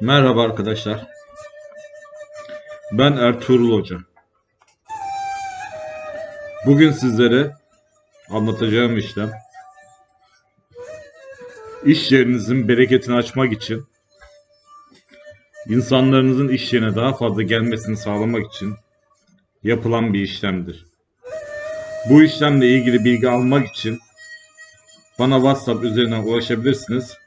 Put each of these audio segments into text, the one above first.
Merhaba arkadaşlar. Ben Ertuğrul Hoca. Bugün sizlere anlatacağım işlem iş yerinizin bereketini açmak için insanlarınızın iş yerine daha fazla gelmesini sağlamak için yapılan bir işlemdir. Bu işlemle ilgili bilgi almak için bana WhatsApp üzerinden ulaşabilirsiniz.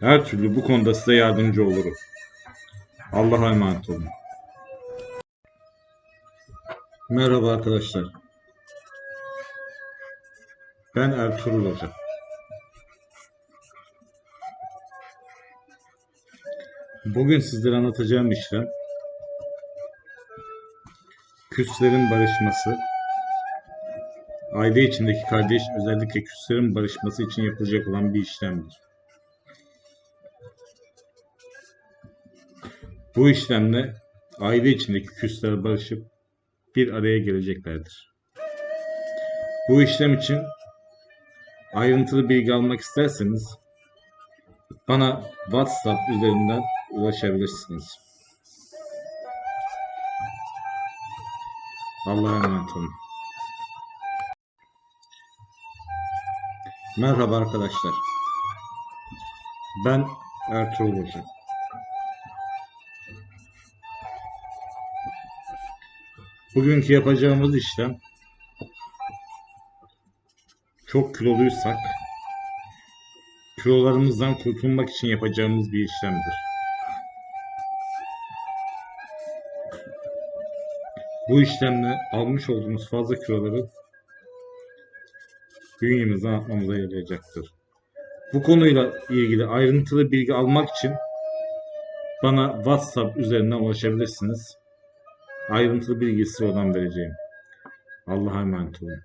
Her türlü bu konuda size yardımcı olurum. Allah'a emanet olun. Merhaba arkadaşlar. Ben Ertuğrul Hoca. Bugün sizlere anlatacağım işlem küslerin barışması, aile içindeki kardeş özellikle küslerin barışması için yapılacak olan bir işlemdir. Bu işlemle aile içindeki küsler barışıp bir araya geleceklerdir. Bu işlem için ayrıntılı bilgi almak isterseniz bana WhatsApp üzerinden ulaşabilirsiniz. Allah'a emanet olun. Merhaba arkadaşlar. Ben Ertuğrul Hoca. Bugünkü yapacağımız işlem çok kiloluysak kilolarımızdan kurtulmak için yapacağımız bir işlemdir. Bu işlemle almış olduğumuz fazla kiloları bünyemizden atmamıza yarayacaktır. Bu konuyla ilgili ayrıntılı bilgi almak için bana WhatsApp üzerinden ulaşabilirsiniz. Ayrıntılı bilgisi oradan vereceğim. Allah'a emanet olun.